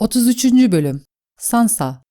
33. Bölüm Sansa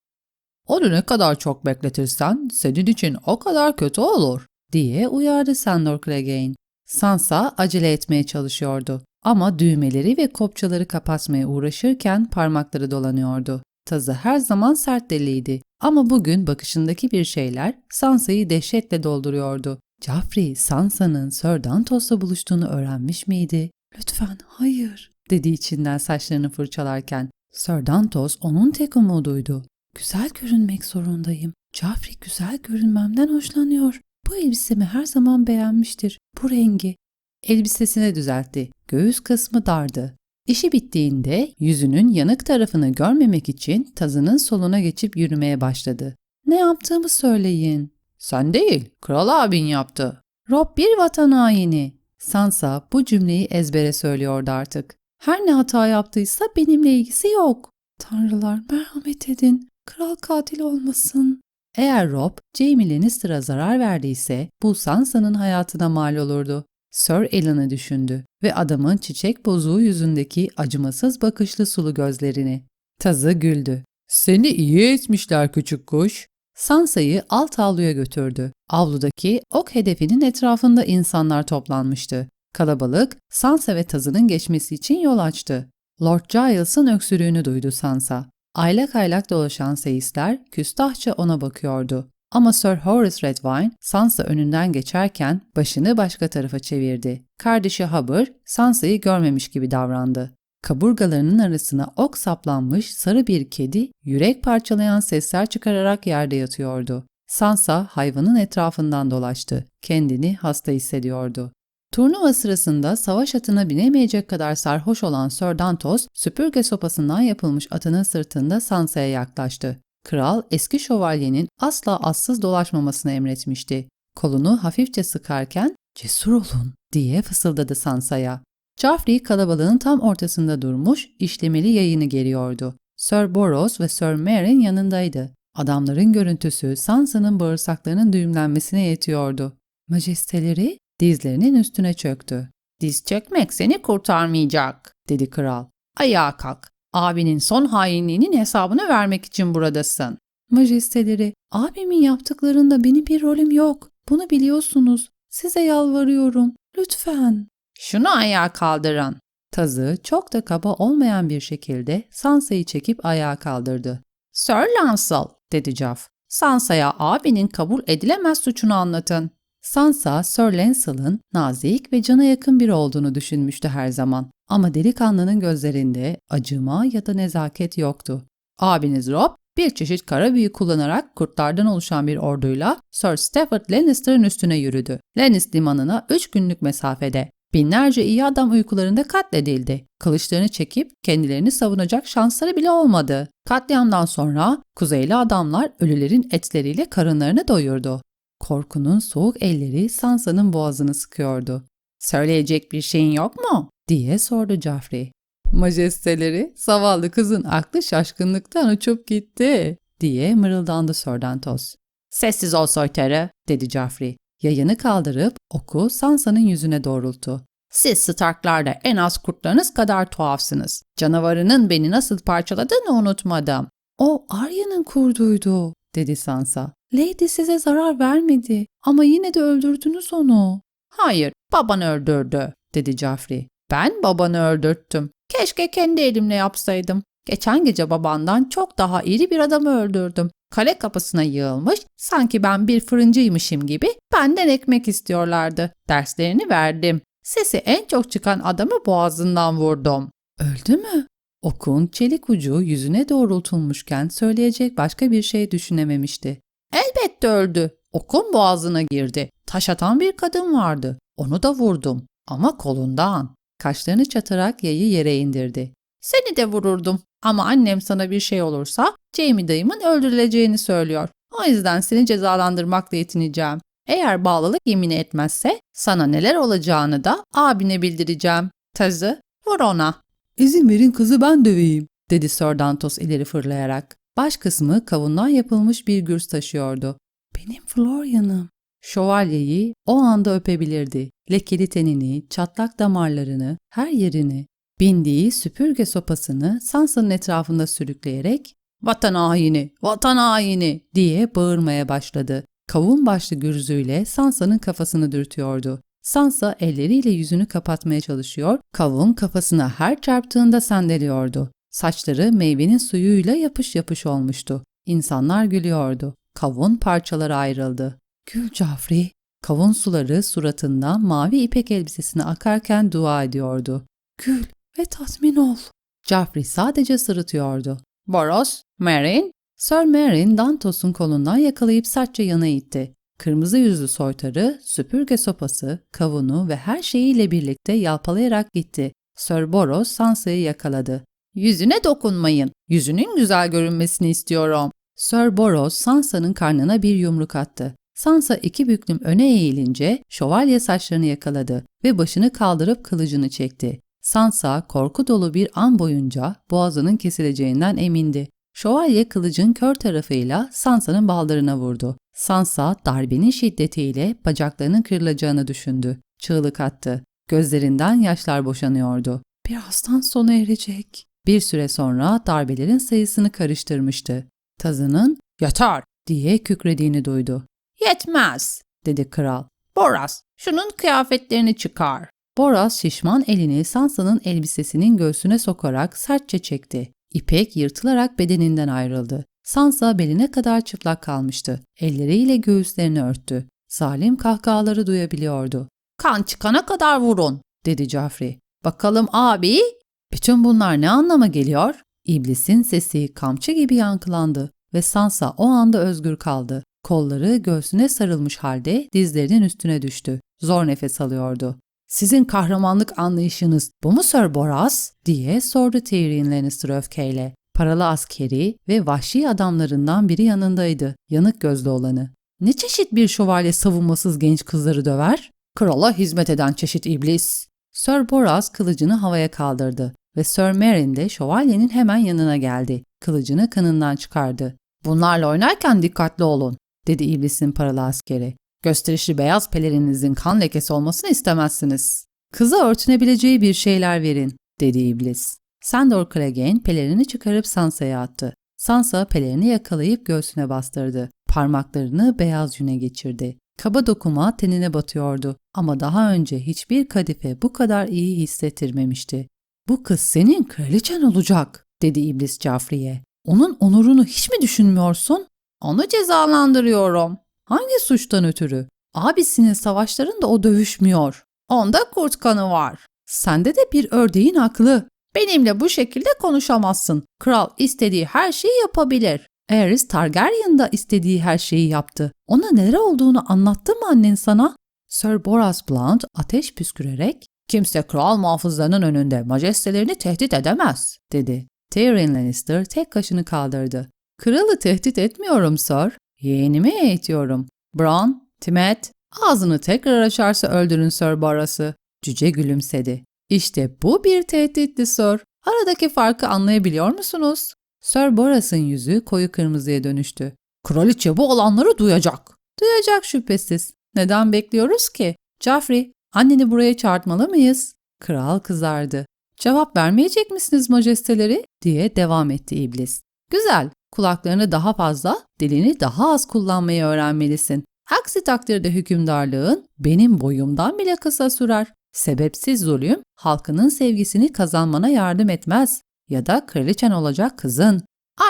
Onu ne kadar çok bekletirsen senin için o kadar kötü olur diye uyardı Sandor Clegane. Sansa acele etmeye çalışıyordu ama düğmeleri ve kopçaları kapatmaya uğraşırken parmakları dolanıyordu. Tazı her zaman sert deliydi ama bugün bakışındaki bir şeyler Sansa'yı dehşetle dolduruyordu. Joffrey, Sansa'nın Sir Dantos'la buluştuğunu öğrenmiş miydi? Lütfen hayır dedi içinden saçlarını fırçalarken. Sir Dantos onun tek umuduydu. Güzel görünmek zorundayım. Joffrey güzel görünmemden hoşlanıyor. Bu elbisemi her zaman beğenmiştir. Bu rengi. Elbisesini düzeltti. Göğüs kısmı dardı. İşi bittiğinde yüzünün yanık tarafını görmemek için tazının soluna geçip yürümeye başladı. Ne yaptığımı söyleyin. Sen değil, kral abin yaptı. Rob bir vatan haini. Sansa bu cümleyi ezbere söylüyordu artık. Her ne hata yaptıysa benimle ilgisi yok. Tanrılar merhamet edin. Kral katil olmasın. Eğer Rob, Jaime Lannister'a zarar verdiyse bu Sansa'nın hayatına mal olurdu. Sir Alan'ı düşündü ve adamın çiçek bozuğu yüzündeki acımasız bakışlı sulu gözlerini. Tazı güldü. Seni iyi etmişler küçük kuş. Sansa'yı alt avluya götürdü. Avludaki ok hedefinin etrafında insanlar toplanmıştı. Kalabalık Sansa ve Tazı'nın geçmesi için yol açtı. Lord Giles'ın öksürüğünü duydu Sansa. Aylak aylak dolaşan seyisler küstahça ona bakıyordu. Ama Sir Horace Redwine Sansa önünden geçerken başını başka tarafa çevirdi. Kardeşi Hubber Sansa'yı görmemiş gibi davrandı. Kaburgalarının arasına ok saplanmış sarı bir kedi yürek parçalayan sesler çıkararak yerde yatıyordu. Sansa hayvanın etrafından dolaştı. Kendini hasta hissediyordu. Turnuva sırasında savaş atına binemeyecek kadar sarhoş olan Sir Dantos, süpürge sopasından yapılmış atının sırtında Sansa'ya yaklaştı. Kral eski şövalyenin asla assız dolaşmamasını emretmişti. Kolunu hafifçe sıkarken "Cesur olun." diye fısıldadı Sansa'ya. Joffrey kalabalığın tam ortasında durmuş, işlemeli yayını geriyordu. Sir Boros ve Sir Meryn yanındaydı. Adamların görüntüsü Sansa'nın bağırsaklarının düğümlenmesine yetiyordu. Majesteleri dizlerinin üstüne çöktü. Diz çökmek seni kurtarmayacak, dedi kral. Ayağa kalk. Abinin son hainliğinin hesabını vermek için buradasın. Majesteleri, abimin yaptıklarında benim bir rolüm yok. Bunu biliyorsunuz. Size yalvarıyorum. Lütfen. Şunu ayağa kaldırın. Tazı çok da kaba olmayan bir şekilde Sansa'yı çekip ayağa kaldırdı. Sir Lancel, dedi Jaff. Sansa'ya abinin kabul edilemez suçunu anlatın. Sansa, Sir Lancel'ın nazik ve cana yakın biri olduğunu düşünmüştü her zaman. Ama delikanlının gözlerinde acıma ya da nezaket yoktu. Abiniz Rob, bir çeşit kara büyü kullanarak kurtlardan oluşan bir orduyla Sir Stafford Lannister'ın üstüne yürüdü. Lannis limanına 3 günlük mesafede. Binlerce iyi adam uykularında katledildi. Kılıçlarını çekip kendilerini savunacak şansları bile olmadı. Katliamdan sonra kuzeyli adamlar ölülerin etleriyle karınlarını doyurdu. Korkunun soğuk elleri Sansa'nın boğazını sıkıyordu. Söyleyecek bir şeyin yok mu? diye sordu Joffrey. Majesteleri, zavallı kızın aklı şaşkınlıktan uçup gitti diye mırıldandı Sir Dantos. Sessiz ol soytarı dedi Joffrey. Yayını kaldırıp oku Sansa'nın yüzüne doğrulttu. Siz Stark'larda en az kurtlarınız kadar tuhafsınız. Canavarının beni nasıl parçaladığını unutmadım. O Arya'nın kurduydu dedi Sansa. Lady size zarar vermedi ama yine de öldürdünüz onu. Hayır, baban öldürdü, dedi Joffrey. Ben babanı öldürttüm. Keşke kendi elimle yapsaydım. Geçen gece babandan çok daha iri bir adamı öldürdüm. Kale kapısına yığılmış, sanki ben bir fırıncıymışım gibi benden ekmek istiyorlardı. Derslerini verdim. Sesi en çok çıkan adamı boğazından vurdum. Öldü mü? Okun çelik ucu yüzüne doğrultulmuşken söyleyecek başka bir şey düşünememişti. Elbette öldü. Okun boğazına girdi. Taş atan bir kadın vardı. Onu da vurdum. Ama kolundan. Kaşlarını çatarak yayı yere indirdi. Seni de vururdum. Ama annem sana bir şey olursa Jamie dayımın öldürüleceğini söylüyor. O yüzden seni cezalandırmakla yetineceğim. Eğer bağlılık yemini etmezse sana neler olacağını da abine bildireceğim. Tazı vur ona. İzin verin kızı ben döveyim, dedi Sir Dantos ileri fırlayarak. Baş kısmı kavundan yapılmış bir gürs taşıyordu. Benim Florian'ım. Şövalyeyi o anda öpebilirdi. Lekeli tenini, çatlak damarlarını, her yerini. Bindiği süpürge sopasını Sansa'nın etrafında sürükleyerek ''Vatan haini, vatan haini!'' diye bağırmaya başladı. Kavun başlı gürzüyle Sansa'nın kafasını dürtüyordu. Sansa elleriyle yüzünü kapatmaya çalışıyor, kavun kafasına her çarptığında sendeliyordu. Saçları meyvenin suyuyla yapış yapış olmuştu. İnsanlar gülüyordu. Kavun parçalara ayrıldı. Gül Cafri. Kavun suları suratından mavi ipek elbisesine akarken dua ediyordu. Gül ve tatmin ol. Cafri sadece sırıtıyordu. Boros, Marin. Sir Marin Dantos'un kolundan yakalayıp sertçe yana itti. Kırmızı yüzlü soytarı, süpürge sopası, kavunu ve her şeyiyle birlikte yalpalayarak gitti. Sir Boros Sansa'yı yakaladı. Yüzüne dokunmayın. Yüzünün güzel görünmesini istiyorum. Sir Boros Sansa'nın karnına bir yumruk attı. Sansa iki büklüm öne eğilince şövalye saçlarını yakaladı ve başını kaldırıp kılıcını çekti. Sansa korku dolu bir an boyunca boğazının kesileceğinden emindi. Şövalye kılıcın kör tarafıyla Sansa'nın baldırına vurdu. Sansa darbenin şiddetiyle bacaklarının kırılacağını düşündü. Çığlık attı. Gözlerinden yaşlar boşanıyordu. Birazdan sona erecek. Bir süre sonra darbelerin sayısını karıştırmıştı. Tazının ''Yeter!'' diye kükrediğini duydu. ''Yetmez!'' dedi kral. ''Boras, şunun kıyafetlerini çıkar.'' Boras şişman elini Sansa'nın elbisesinin göğsüne sokarak sertçe çekti. İpek yırtılarak bedeninden ayrıldı. Sansa beline kadar çıplak kalmıştı. Elleriyle göğüslerini örttü. Zalim kahkahaları duyabiliyordu. ''Kan çıkana kadar vurun!'' dedi Joffrey. ''Bakalım abi?'' Bütün bunlar ne anlama geliyor? İblisin sesi kamçı gibi yankılandı ve Sansa o anda özgür kaldı. Kolları göğsüne sarılmış halde dizlerinin üstüne düştü. Zor nefes alıyordu. ''Sizin kahramanlık anlayışınız bu mu Sir Boras?'' diye sordu Tyrion Lannister öfkeyle. Paralı askeri ve vahşi adamlarından biri yanındaydı, yanık gözlü olanı. Ne çeşit bir şövalye savunmasız genç kızları döver? Krala hizmet eden çeşit iblis. Sir Boras kılıcını havaya kaldırdı ve Sir Meryn de şövalyenin hemen yanına geldi. Kılıcını kanından çıkardı. Bunlarla oynarken dikkatli olun, dedi iblisin paralı askeri. Gösterişli beyaz pelerininizin kan lekesi olmasını istemezsiniz. Kıza örtünebileceği bir şeyler verin, dedi iblis. Sandor Clegane pelerini çıkarıp Sansa'ya attı. Sansa pelerini yakalayıp göğsüne bastırdı. Parmaklarını beyaz yüne geçirdi. Kaba dokuma tenine batıyordu ama daha önce hiçbir kadife bu kadar iyi hissettirmemişti. Bu kız senin kraliçen olacak, dedi iblis Cafri'ye. Onun onurunu hiç mi düşünmüyorsun? Onu cezalandırıyorum. Hangi suçtan ötürü? Abisinin savaşlarında o dövüşmüyor. Onda kurt kanı var. Sende de bir ördeğin aklı. Benimle bu şekilde konuşamazsın. Kral istediği her şeyi yapabilir. Aerys Targaryen da istediği her şeyi yaptı. Ona neler olduğunu anlattı mı annen sana? Sir Boras Blount ateş püskürerek ''Kimse kral muhafızlarının önünde majestelerini tehdit edemez.'' dedi. Tyrion Lannister tek kaşını kaldırdı. ''Kralı tehdit etmiyorum sir. Yeğenimi eğitiyorum. Bran, Timet, ağzını tekrar açarsa öldürün Sir Boras'ı.'' Cüce gülümsedi. İşte bu bir tehditti Sir. Aradaki farkı anlayabiliyor musunuz? Sir Boras'ın yüzü koyu kırmızıya dönüştü. Kraliçe bu olanları duyacak. Duyacak şüphesiz. Neden bekliyoruz ki? Joffrey, anneni buraya çağırtmalı mıyız? Kral kızardı. Cevap vermeyecek misiniz majesteleri? diye devam etti iblis. Güzel, kulaklarını daha fazla, dilini daha az kullanmayı öğrenmelisin. Aksi takdirde hükümdarlığın benim boyumdan bile kısa sürer. Sebepsiz zulüm halkının sevgisini kazanmana yardım etmez ya da kraliçen olacak kızın.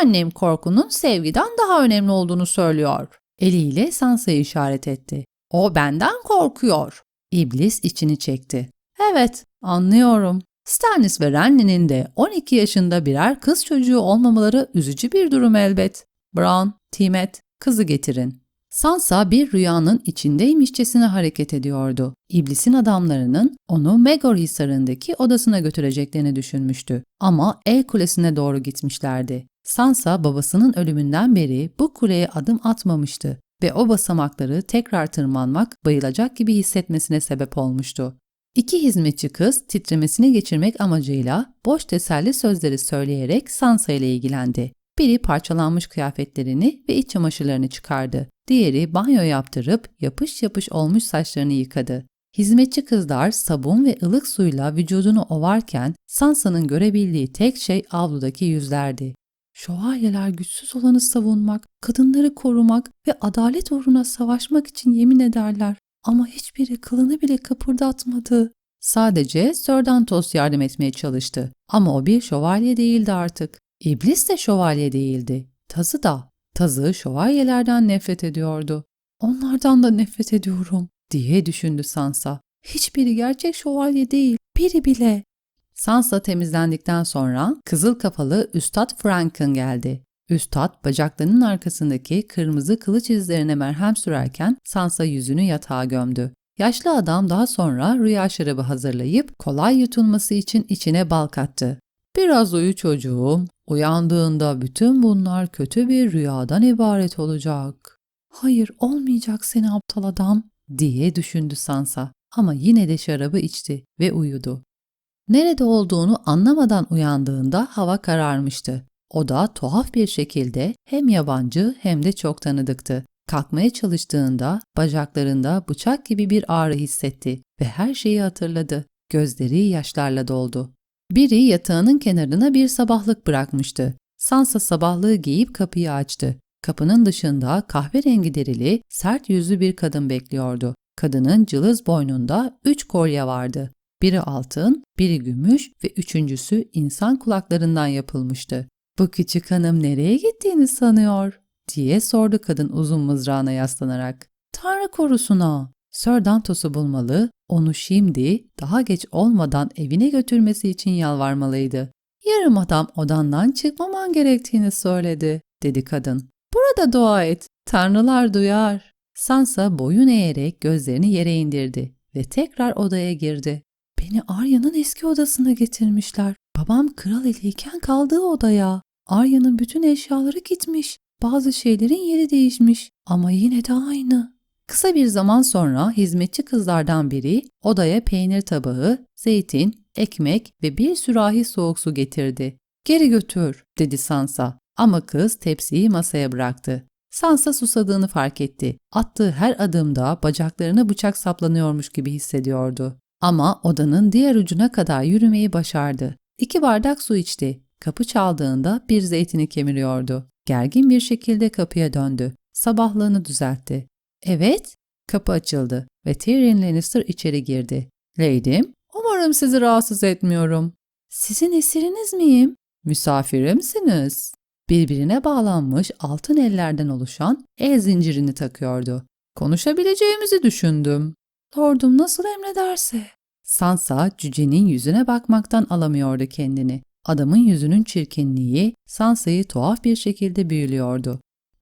Annem korkunun sevgiden daha önemli olduğunu söylüyor. Eliyle Sansa'yı işaret etti. O benden korkuyor. İblis içini çekti. Evet, anlıyorum. Stannis ve Renly'nin de 12 yaşında birer kız çocuğu olmamaları üzücü bir durum elbet. Bran, Timet, kızı getirin. Sansa bir rüyanın içindeymişçesine hareket ediyordu. İblisin adamlarının onu Megor Hisarı'ndaki odasına götüreceklerini düşünmüştü. Ama El Kulesi'ne doğru gitmişlerdi. Sansa babasının ölümünden beri bu kuleye adım atmamıştı ve o basamakları tekrar tırmanmak bayılacak gibi hissetmesine sebep olmuştu. İki hizmetçi kız titremesini geçirmek amacıyla boş teselli sözleri söyleyerek Sansa ile ilgilendi. Biri parçalanmış kıyafetlerini ve iç çamaşırlarını çıkardı. Diğeri banyo yaptırıp yapış yapış olmuş saçlarını yıkadı. Hizmetçi kızlar sabun ve ılık suyla vücudunu ovarken Sansa'nın görebildiği tek şey avludaki yüzlerdi. Şövalyeler güçsüz olanı savunmak, kadınları korumak ve adalet uğruna savaşmak için yemin ederler. Ama hiçbiri kılını bile kıpırdatmadı. Sadece Sir Dantos yardım etmeye çalıştı. Ama o bir şövalye değildi artık. İblis de şövalye değildi. Tazı da. Tazı şövalyelerden nefret ediyordu. Onlardan da nefret ediyorum diye düşündü Sansa. Hiçbiri gerçek şövalye değil, biri bile. Sansa temizlendikten sonra kızıl kafalı Üstad Franken geldi. Üstad bacaklarının arkasındaki kırmızı kılıç izlerine merhem sürerken Sansa yüzünü yatağa gömdü. Yaşlı adam daha sonra rüya şarabı hazırlayıp kolay yutulması için içine bal kattı. Biraz uyu çocuğum, uyandığında bütün bunlar kötü bir rüyadan ibaret olacak. Hayır olmayacak seni aptal adam diye düşündü Sansa ama yine de şarabı içti ve uyudu. Nerede olduğunu anlamadan uyandığında hava kararmıştı. O da tuhaf bir şekilde hem yabancı hem de çok tanıdıktı. Kalkmaya çalıştığında bacaklarında bıçak gibi bir ağrı hissetti ve her şeyi hatırladı. Gözleri yaşlarla doldu. Biri yatağının kenarına bir sabahlık bırakmıştı. Sansa sabahlığı giyip kapıyı açtı. Kapının dışında kahverengi derili, sert yüzlü bir kadın bekliyordu. Kadının cılız boynunda üç kolye vardı. Biri altın, biri gümüş ve üçüncüsü insan kulaklarından yapılmıştı. Bu küçük hanım nereye gittiğini sanıyor? diye sordu kadın uzun mızrağına yaslanarak. Tanrı korusuna. Sir Dantos'u bulmalı, onu şimdi daha geç olmadan evine götürmesi için yalvarmalıydı. Yarım adam odandan çıkmaman gerektiğini söyledi, dedi kadın. Burada dua et, tanrılar duyar. Sansa boyun eğerek gözlerini yere indirdi ve tekrar odaya girdi. Beni Arya'nın eski odasına getirmişler. Babam kral eliyken kaldığı odaya. Arya'nın bütün eşyaları gitmiş. Bazı şeylerin yeri değişmiş ama yine de aynı. Kısa bir zaman sonra hizmetçi kızlardan biri odaya peynir tabağı, zeytin, ekmek ve bir sürahi soğuk su getirdi. Geri götür, dedi Sansa. Ama kız tepsiyi masaya bıraktı. Sansa susadığını fark etti. Attığı her adımda bacaklarına bıçak saplanıyormuş gibi hissediyordu. Ama odanın diğer ucuna kadar yürümeyi başardı. İki bardak su içti. Kapı çaldığında bir zeytini kemiriyordu. Gergin bir şekilde kapıya döndü. Sabahlığını düzeltti. Evet, kapı açıldı ve Tyrion Lannister içeri girdi. Lady'm, umarım sizi rahatsız etmiyorum. Sizin esiriniz miyim? Misafirimsiniz. Birbirine bağlanmış altın ellerden oluşan el zincirini takıyordu. Konuşabileceğimizi düşündüm. Lordum nasıl emrederse. Sansa cücenin yüzüne bakmaktan alamıyordu kendini. Adamın yüzünün çirkinliği Sansa'yı tuhaf bir şekilde büyülüyordu.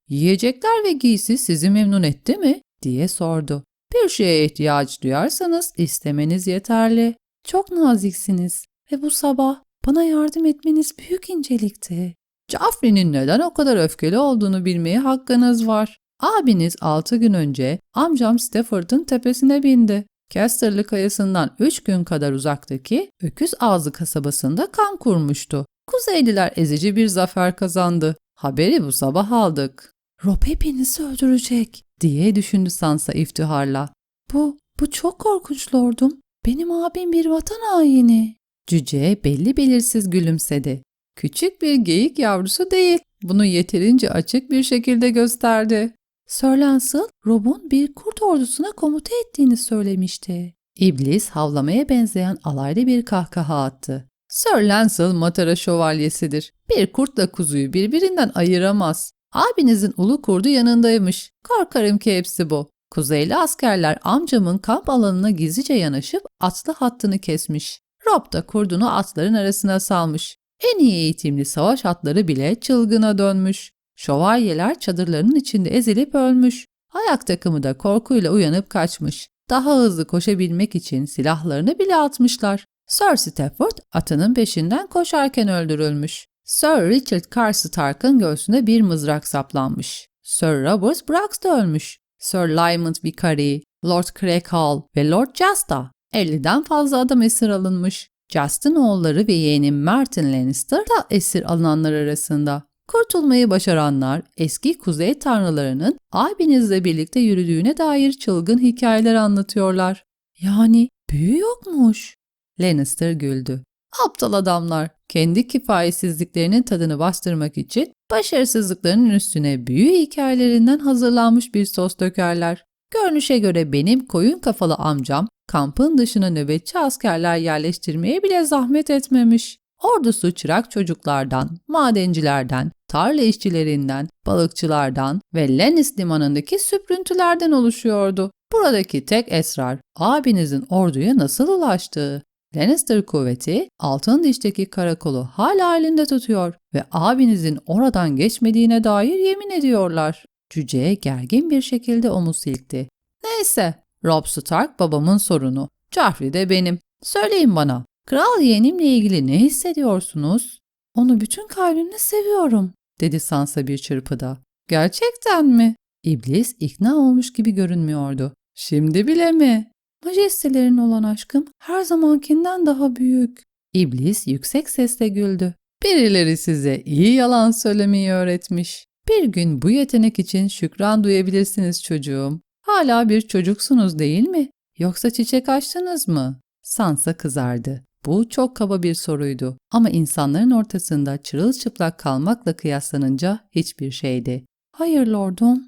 Yiyecekler ve giysi sizi memnun etti mi? diye sordu. Bir şeye ihtiyaç duyarsanız istemeniz yeterli. Çok naziksiniz ve bu sabah bana yardım etmeniz büyük incelikti. Caffrey'nin neden o kadar öfkeli olduğunu bilmeye hakkınız var. Abiniz altı gün önce amcam Stafford'ın tepesine bindi. Casterly kayasından üç gün kadar uzaktaki Öküz Ağzı kasabasında kan kurmuştu. Kuzeyliler ezici bir zafer kazandı. Haberi bu sabah aldık. Rob hepinizi öldürecek diye düşündü Sansa iftiharla. Bu, bu çok korkunç lordum. Benim abim bir vatan haini. Cüce belli belirsiz gülümsedi. Küçük bir geyik yavrusu değil. Bunu yeterince açık bir şekilde gösterdi. Sir Lancel, Rob'un bir kurt ordusuna komuta ettiğini söylemişti. İblis havlamaya benzeyen alaylı bir kahkaha attı. Sir Lancel matara şövalyesidir. Bir kurtla kuzuyu birbirinden ayıramaz. Abinizin ulu kurdu yanındaymış. Korkarım ki hepsi bu. Kuzeyli askerler amcamın kamp alanına gizlice yanaşıp atlı hattını kesmiş. Rob da kurdunu atların arasına salmış. En iyi eğitimli savaş atları bile çılgına dönmüş. Şövalyeler çadırlarının içinde ezilip ölmüş. Ayak takımı da korkuyla uyanıp kaçmış. Daha hızlı koşabilmek için silahlarını bile atmışlar. Sir Stafford atının peşinden koşarken öldürülmüş. Sir Richard Karstark'ın göğsüne bir mızrak saplanmış. Sir Robert Brax da ölmüş. Sir Lyman Vicary, Lord Craighall ve Lord Jasta. 50'den fazla adam esir alınmış. Justin oğulları ve yeğeni Martin Lannister da esir alınanlar arasında. Kurtulmayı başaranlar eski kuzey tanrılarının abinizle birlikte yürüdüğüne dair çılgın hikayeler anlatıyorlar. Yani büyü yokmuş. Lannister güldü. Aptal adamlar kendi kifayetsizliklerinin tadını bastırmak için başarısızlıklarının üstüne büyü hikayelerinden hazırlanmış bir sos dökerler. Görünüşe göre benim koyun kafalı amcam kampın dışına nöbetçi askerler yerleştirmeye bile zahmet etmemiş. Ordusu çırak çocuklardan, madencilerden, tarla işçilerinden, balıkçılardan ve Lennis limanındaki süprüntülerden oluşuyordu. Buradaki tek esrar abinizin orduya nasıl ulaştığı. Lannister kuvveti altın dişteki karakolu hala elinde tutuyor ve abinizin oradan geçmediğine dair yemin ediyorlar. Cüce gergin bir şekilde omuz silkti. Neyse, Rob Stark babamın sorunu. Joffrey de benim. Söyleyin bana, kral yeğenimle ilgili ne hissediyorsunuz? Onu bütün kalbimle seviyorum, dedi Sansa bir çırpıda. Gerçekten mi? İblis ikna olmuş gibi görünmüyordu. Şimdi bile mi? Majestelerin olan aşkım her zamankinden daha büyük. İblis yüksek sesle güldü. Birileri size iyi yalan söylemeyi öğretmiş. Bir gün bu yetenek için şükran duyabilirsiniz çocuğum. Hala bir çocuksunuz değil mi? Yoksa çiçek açtınız mı? Sansa kızardı. Bu çok kaba bir soruydu ama insanların ortasında çırılçıplak kalmakla kıyaslanınca hiçbir şeydi. Hayır lordum.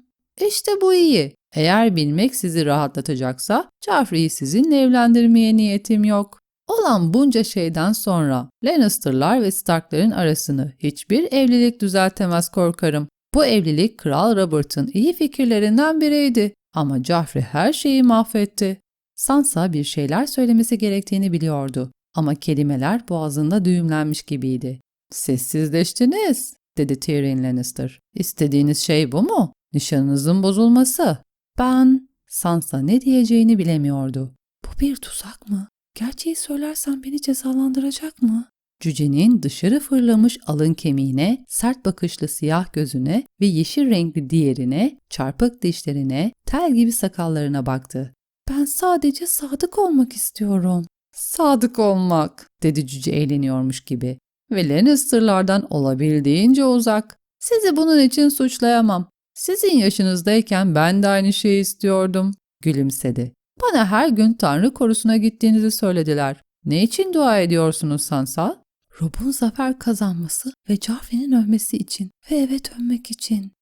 İşte bu iyi. Eğer bilmek sizi rahatlatacaksa Joffrey'i sizinle evlendirmeye niyetim yok. Olan bunca şeyden sonra Lannister'lar ve Stark'ların arasını hiçbir evlilik düzeltemez korkarım. Bu evlilik Kral Robert'ın iyi fikirlerinden biriydi ama Joffrey her şeyi mahvetti. Sansa bir şeyler söylemesi gerektiğini biliyordu ama kelimeler boğazında düğümlenmiş gibiydi. Sessizleştiniz, dedi Tyrion Lannister. İstediğiniz şey bu mu? Nişanınızın bozulması. Ben... Sansa ne diyeceğini bilemiyordu. Bu bir tuzak mı? Gerçeği söylersem beni cezalandıracak mı? Cücenin dışarı fırlamış alın kemiğine, sert bakışlı siyah gözüne ve yeşil renkli diğerine, çarpık dişlerine, tel gibi sakallarına baktı. Ben sadece sadık olmak istiyorum. Sadık olmak, dedi cüce eğleniyormuş gibi. Ve Lannister'lardan olabildiğince uzak. Sizi bunun için suçlayamam. Sizin yaşınızdayken ben de aynı şeyi istiyordum. Gülümsedi. Bana her gün Tanrı korusuna gittiğinizi söylediler. Ne için dua ediyorsunuz Sansa? Rob'un zafer kazanması ve Joffrey'nin ölmesi için ve eve dönmek için.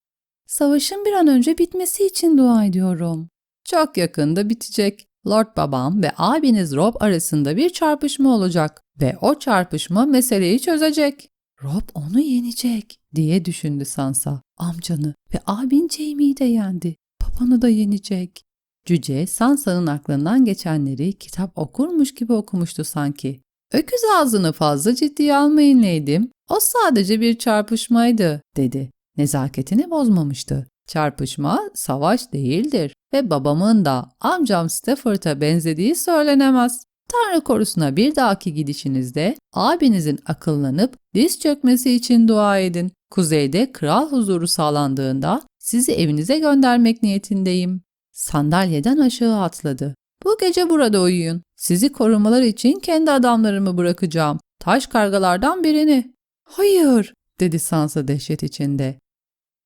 Savaşın bir an önce bitmesi için dua ediyorum. Çok yakında bitecek. Lord babam ve abiniz Rob arasında bir çarpışma olacak ve o çarpışma meseleyi çözecek. Rob onu yenecek diye düşündü Sansa. Amcanı ve abin Jaime'yi de yendi. Babanı da yenecek. Cüce Sansa'nın aklından geçenleri kitap okurmuş gibi okumuştu sanki. Öküz ağzını fazla ciddiye almayın Lady'm. O sadece bir çarpışmaydı dedi. Nezaketini bozmamıştı. Çarpışma savaş değildir ve babamın da amcam Stafford'a benzediği söylenemez. Tanrı korusuna bir dahaki gidişinizde abinizin akıllanıp diz çökmesi için dua edin. Kuzeyde kral huzuru sağlandığında sizi evinize göndermek niyetindeyim. Sandalyeden aşağı atladı. Bu gece burada uyuyun. Sizi korumalar için kendi adamlarımı bırakacağım. Taş kargalardan birini. Hayır, dedi Sansa dehşet içinde.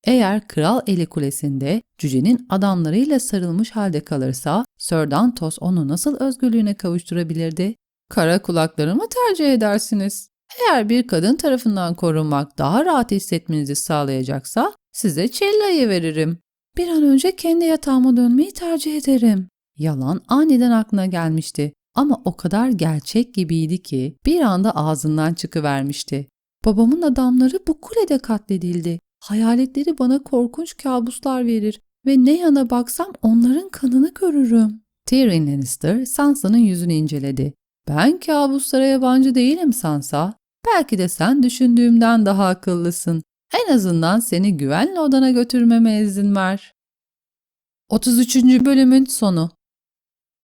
Eğer kral eli kulesinde cücenin adamlarıyla sarılmış halde kalırsa Sir Dantos onu nasıl özgürlüğüne kavuşturabilirdi? Kara kulaklarımı tercih edersiniz. Eğer bir kadın tarafından korunmak daha rahat hissetmenizi sağlayacaksa size Cella'yı veririm. Bir an önce kendi yatağıma dönmeyi tercih ederim. Yalan aniden aklına gelmişti ama o kadar gerçek gibiydi ki bir anda ağzından çıkıvermişti. Babamın adamları bu kulede katledildi. Hayaletleri bana korkunç kabuslar verir ve ne yana baksam onların kanını görürüm. Tyrion Lannister Sansa'nın yüzünü inceledi. Ben kabuslara yabancı değilim Sansa. Belki de sen düşündüğümden daha akıllısın. En azından seni güvenli odana götürmeme izin ver. 33. bölümün sonu